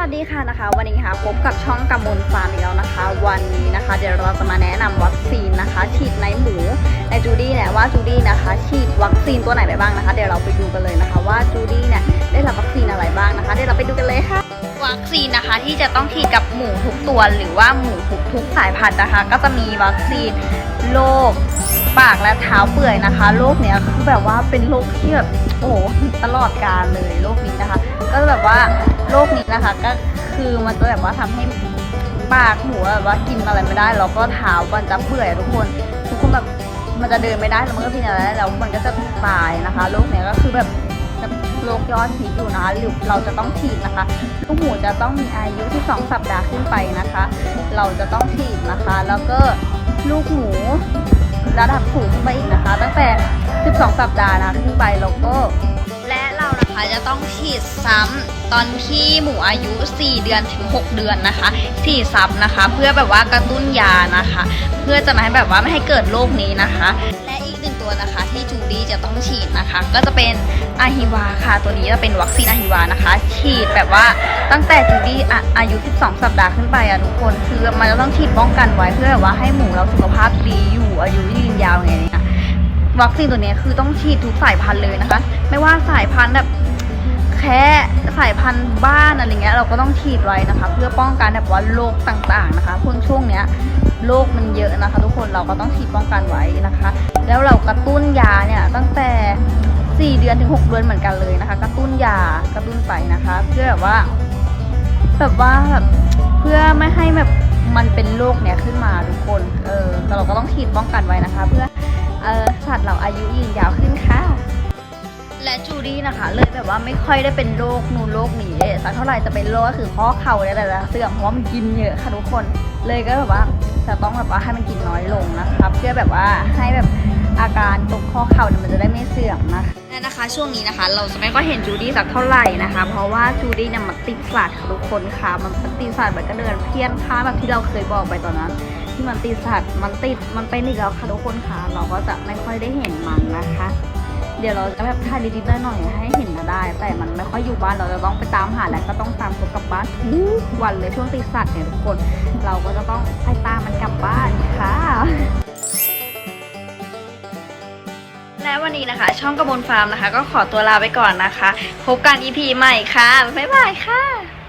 วัสดีค่ะนะคะ วันนี้ค่ะพบกับช่องกำมลฟาร์มอีกแล้วนะคะ วันนี้นะคะ เดี๋ยวเราจะมาแนะนำวัคซีนนะคะ ฉีดในหมูในจูดี้เนี่ยว่าจูดี้นะคะ ฉีดวัคซีนตัวไหนไปบ้างนะคะ เดี๋ยวเราไปดูกันเลยนะคะ ว่าจูดี้เนี่ยได้รับวัคซีนอะไรบ้างนะคะ เดี๋ยวเราไปดูกันเลยค่ะ วัคซีนนะคะที่จะต้องฉีดกับหมูทุกตัวหรือว่าหมูทุกทุกสายพันธุ์นะคะ ก็จะมีวัคซีนโรคปากและเท้าเปื่อยนะคะโรคเนี้ยคือแบบว่าเป็นโรคที่แบบโอ้โหตลอดกาลเลยโรคนี้นะคะ ก็แบบว่า โรคนี้นะคะ ก็คือมันจะแบบว่าทำให้ปากหมูแบบว่ากินอะไรไม่ได้แล้วก็เท้ามันจะเปื่อยทุกคน ทุกคนแบบมันจะเดินไม่ได้แล้วมันก็กินอะไรได้แล้วมันก็จะตายนะคะโรคเนี้ยก็คือแบบโรคยอดฮิตอยู่นะคะหรือเราจะต้องฉีดนะคะลูกหมูจะต้องมีอายุที่ 2 สัปดาห์ขึ้นไปนะคะ เราจะต้องฉีดนะคะ แล้วก็ลูกหมูระดับสูงขึ้นไปอีกนะคะ ตั้งแต่ 12 สัปดาห์นะขึ้นไปแล้วก็ นะคะ จะต้องฉีดซ้ำตอนที่หมูอายุ 4 เดือนถึง 6 เดือนนะคะฉีดซ้ำนะคะ เพื่อแบบว่ากระตุ้นยานะคะ เพื่อจะไม่ให้แบบว่าไม่ให้เกิดโรคนี้นะคะ และอีกหนึ่งตัวนะคะที่จูดี้จะต้องฉีดนะคะ ก็จะเป็นอาฮิวาค่ะ ตัวนี้จะเป็นวัคซีนอาฮิวานะคะ ฉีดแบบว่าตั้งแต่จูดี้อะอายุ 12 สัปดาห์ขึ้นไปอะทุกคนคือมันจะต้องฉีดป้องกันไว้เพื่อแบบว่าให้หมูเราสุขภาพดีอยู่อายุยืนยาวไงเนี่ย วัคซีนตัวนี้คือต้องฉีดทุกสายพันธุ์เลยนะคะ ไม่ว่าสายพันธุ์แบบแค่สายพันธุ์บ้านอะไรเงี้ยเราก็ต้องฉีดไว้นะคะ เพื่อป้องกันแบบว่าโรคต่างๆนะคะเพิ่งช่วงเนี้ยโรคมันเยอะนะคะ ทุกคนเราก็ต้องฉีดป้องกันไว้นะคะ แล้วเรากระตุ้นยาเนี่ยตั้งแต่ 4 เดือนถึง 6 เดือนเหมือนกันเลยนะคะ กระตุ้นยากระตุ้นไปนะคะ เพื่อแบบว่าแบบว่าแบบเพื่อไม่ให้แบบมันเป็นโรคเนี้ยขึ้นมาทุกคน เออแต่เราก็ต้องฉีดป้องกันไว้นะคะ เพื่อเออ สัตว์เราอายุยืนยาวขึ้นค่ะและจูดี้นะคะ เลยแบบว่าไม่ค่อยได้เป็นโรคนูนโรคนี้สักเท่าไหร่จะเป็นโรคก็คือข้อเข่าเนี่ยแหละเสื่อมเพราะว่ามันกินเยอะค่ะทุกคน เลยก็แบบว่าจะต้องแบบว่าให้มันกินน้อยลงนะคะเพื่อแบบว่าให้แบบอาการตรงข้อเข่าเนี่ยมันจะได้ไม่เสื่อมนะคะและนะคะ ช่วงนี้นะคะ เราจะไม่ก็เห็นจูดี้สักเท่าไหร่นะคะ เพราะว่าจูดี้เนี่ยมันติดสัตว์ค่ะทุกคนค่ะมันติดสัตว์มันก็เดินเพี้ยนพ้าแบบที่เราเคยบอกไปตอนนั้น ที่มันติดสัตว์มันติดมันเป็นอีกแล้วค่ะทุกคนค่ะ เราก็จะไม่ค่อยได้เห็นมันนะคะ เดี๋ยวเราจะแบบถ่ายนิดๆหน่อยๆให้เห็นมาได้ แต่มันไม่ค่อยอยู่บ้านเราจะต้องไปตามหาและก็ต้องตามเขากลับบ้านทุกวันเลยช่วงติดสัตว์เนี่ยทุกคน เราก็จะต้องไปตามมันกลับบ้านค่ะและวันนี้นะคะ ช่องกระมวลฟาร์มนะคะ ก็ขอตัวลาไปก่อนนะคะ พบกัน EP ใหม่ค่ะ บ๊ายบายค่ะ